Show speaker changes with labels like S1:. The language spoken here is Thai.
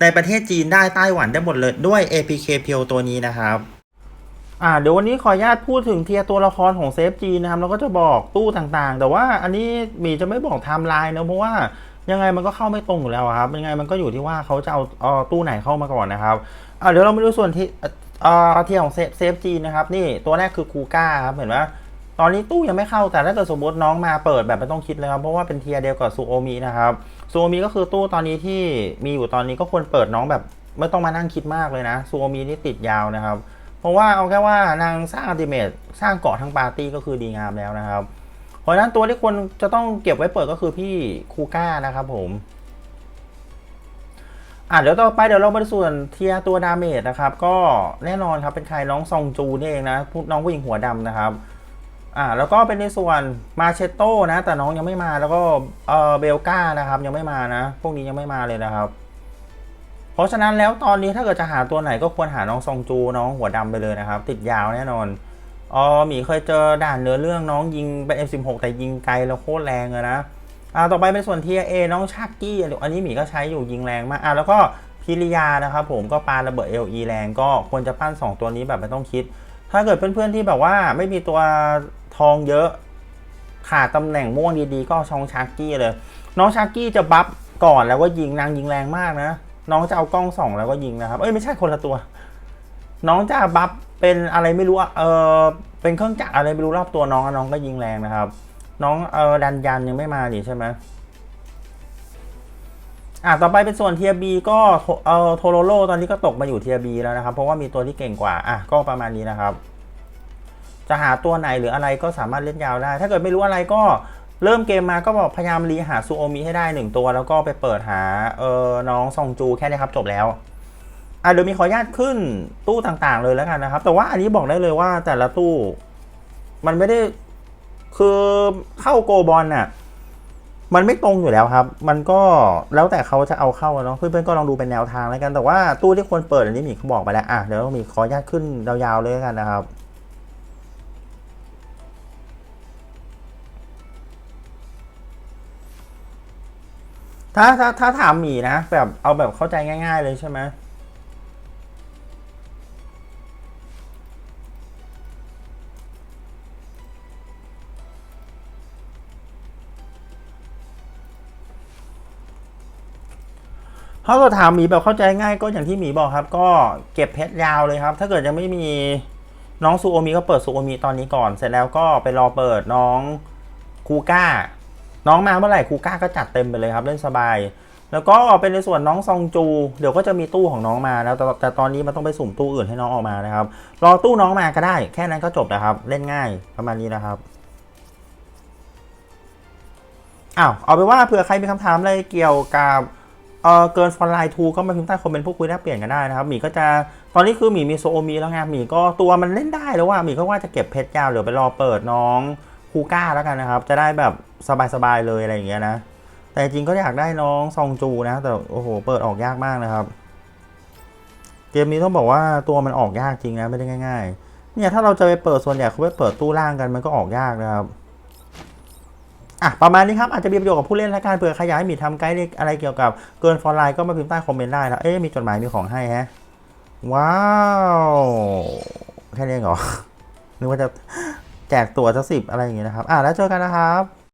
S1: ในประเทศจีนได้ไต้หวันได้หมดเลยด้วย APK p e ตัวนี้นะครับอ่าเดี๋ยววันนี้ขออนุญาตพูดถึงเทียตัวละครของเซฟจีนะครับเราก็จะบอกตู้ต่างๆ แต่ว่าอันนี้มีจะไม่บอกไทม์ไลน์นะเพราะว่ายังไงมันก็เข้าไม่ตรงอยู่แล้วครับยังไงมันก็อยู่ที่ว่าเขาจะเอาเอาตู้ไหนเข้ามาก่อนนะครับอ่าเดี๋ยวเรามาดูส่วนที่เอ่อเทียของเซฟเซฟจีนะครับนี่ตัวแรกคือคูก้าครับเห็นไหม ตอนนี้ตู้ยังไม่เข้าแต่ถ้าเกิดสมมติน้องมาเปิดแบบไม่ต้องคิดเลยครับ เพราะว่าเป็นเทียเดียวกับซูโอมินะครับซูโอมิก็คือตู้ตอนนี้ที่มีอยู่ตอนนี้ก็ควรเปิดน้องแบบไม่ต้องมานั่งคิดมากเลยนะซูโอมินี่ติดยาวนะครับ เพราะว่าเอาแค่ว่านางสร้างอัลติเมทสร้างเกาะทั้งปาร์ตี้ก็คือดีงามแล้วนะครับ เพราะฉะนั้นตัวที่ควรจะต้องเก็บไว้เปิดก็คือพี่คูก้านะครับผมอะเดี๋ยวต่อไปเดี๋ยวเรามาดูส่วนเทียตัวดาเมจนะครับ ก็แน่นอนครับเป็นใครน้องซองจูนี่เองนะน้องผู้หญิงหัวดำนะครับ อ่าแล้วก็เป็นในส่วนมาเชโต้นะ แต่น้องยังไม่มาแล้วก็เออเบลกานะครับ ยังไม่มานะ พวกนี้ยังไม่มาเลยนะครับ เพราะฉะนั้นแล้วตอนนี้ถ้าเกิดจะหาตัวไหนก็ควรหาน้องซองจูน้องหัวดำไปเลยนะครับ ติดยาวแน่นอนอ๋อหมีเคยเจอด่านเนื้อเรื่องน้องยิงเป็น F16 แต่ยิงไกลแล้วโคตรแรงเลยนะอ่าต่อไปเป็นส่วน TA น้องชักกี้อันนี้หมีก็ใช้อยู่ยิงแรงมากอ่าแล้วก็พิริยานะครับผมก็ปาระเบิด LE แรงก็ควรจะปั้น 2 ตัวนี้แบบไม่ต้องคิด ถ้าเกิดเพื่อนๆที่แบบว่าไม่มีตัว ทองเยอะ ขาดตำแหน่งม่วงดีๆ ก็ชองชาร์กี้เลย น้องชาร์กี้จะบัฟก่อนแล้วก็ยิงนางยิงแรงมากนะ น้องจะเอากล้องส่องแล้วก็ยิงนะครับ เอ้ยไม่ใช่คนละตัว น้องจะบัฟเป็นอะไรไม่รู้เออเป็นเครื่องจักรอะไรไม่รู้รอบตัวน้องน้องก็ยิงแรงนะครับ น้องเออดันยันยังไม่มาดิใช่ไหมอะต่อไปเป็นส่วนเทียบีก็เออโทโรโรตอนนี้ก็ตกมาอยู่เทียบีแล้วนะครับ เพราะว่ามีตัวที่เก่งกว่า อะก็ประมาณนี้นะครับ จะหาตัวไหนหรืออะไรก็สามารถเล่นยาวได้ ถ้าเกิดไม่รู้อะไรก็เริ่มเกมมาก็บอกพยายามรีหาซูโอมิให้ได้หนึ่งตัว แล้วก็ไปเปิดหาเออน้องซองจูแค่นี้ครับจบแล้วอะเดี๋ยวมีขออนุญาตขึ้นตู้ต่างๆเลยแล้วกันนะครับ แต่ว่าอันนี้บอกได้เลยว่าแต่ละตู้ มันไม่ได้คือเข้าโกบอลน่ะมันไม่ตรงอยู่แล้วครับ มันก็แล้วแต่เขาจะเอาเข้าเนาะเพื่อนๆก็ลองดูเป็นแนวทางแล้วกันแต่ว่าตู้ที่ควรเปิดอันนี้มีเขาบอกไปแล้วอะเดี๋ยวมีขออนุญาตขึ้นยาวๆเลยกันนะครับ ถ้าถ้าถ้าถามหมีนะ แบบเอาแบบเข้าใจง่าย ๆ เลยใช่ไหมถ้าเกิดถามหมีแบบเข้าใจง่ายก็อย่างที่หมีบอกครับ ก็เก็บเพชรยาวเลยครับ ถ้าเกิดยังไม่มีน้องซูโอมิก็เปิดซูโอมิตอนนี้ก่อน เสร็จแล้วก็ไปรอเปิดน้องคูก้า น้องมาเมื่อไหร่คูก้าก็จัดเต็มไปเลยครับเล่นสบาย แล้วก็เป็นในส่วนน้องซองจู เดี๋ยวก็จะมีตู้ของน้องมาแล้วแต่แต่ตอนนี้มันต้องไปสุ่มตู้อื่นให้น้องออกมานะครับ รอตู้น้องมาก็ได้ แค่นั้นก็จบนะครับ เล่นง่ายประมาณนี้นะครับอ้าวเอาไปว่าเผื่อใครมีคำถามอะไรเกี่ยวกับเออเกินฟอนไลน์ทูก็มาพิมพ์ใต้คอมเมนต์พูดคุยแลกเปลี่ยนกันได้นะครับหมีก็จะตอนนี้คือหมีมีโซโอมีแล้วไงหมีก็ตัวมันเล่นได้แล้วว่าหมีก็ว่าจะเก็บเพชรยาวเดี๋ยวไปรอเปิดน้อง คูก้าแล้วกันนะครับ จะได้แบบสบายๆเลยอะไรอย่างเงี้ยนะ แต่จริงก็อยากได้น้องซองจูนะ แต่โอ้โห เปิดออกยากมากนะครับ เกมนี้ต้องบอกว่าตัวมันออกยากจริงนะ ไม่ได้ง่าย ๆ เนี่ยถ้าเราจะไปเปิดส่วนใหญ่เขาไปเปิดตู้ล่างกันมันก็ออกยากนะครับอะประมาณนี้ครับ อาจจะมีประโยชน์กับผู้เล่นและการเผื่อขยายมีทำไกด์อะไรเกี่ยวกับเกินฟอนไลน์ก็มาพิมพ์ใต้คอมเมนต์ได้นะเอ๊ะมีจดหมายมีของให้ฮะว้าว แค่นี้เหรอนึกว่าจะ แจกตั๋วสักสิบอะไรอย่างเงี้ยนะครับ อ่าแล้วเจอกันนะครับ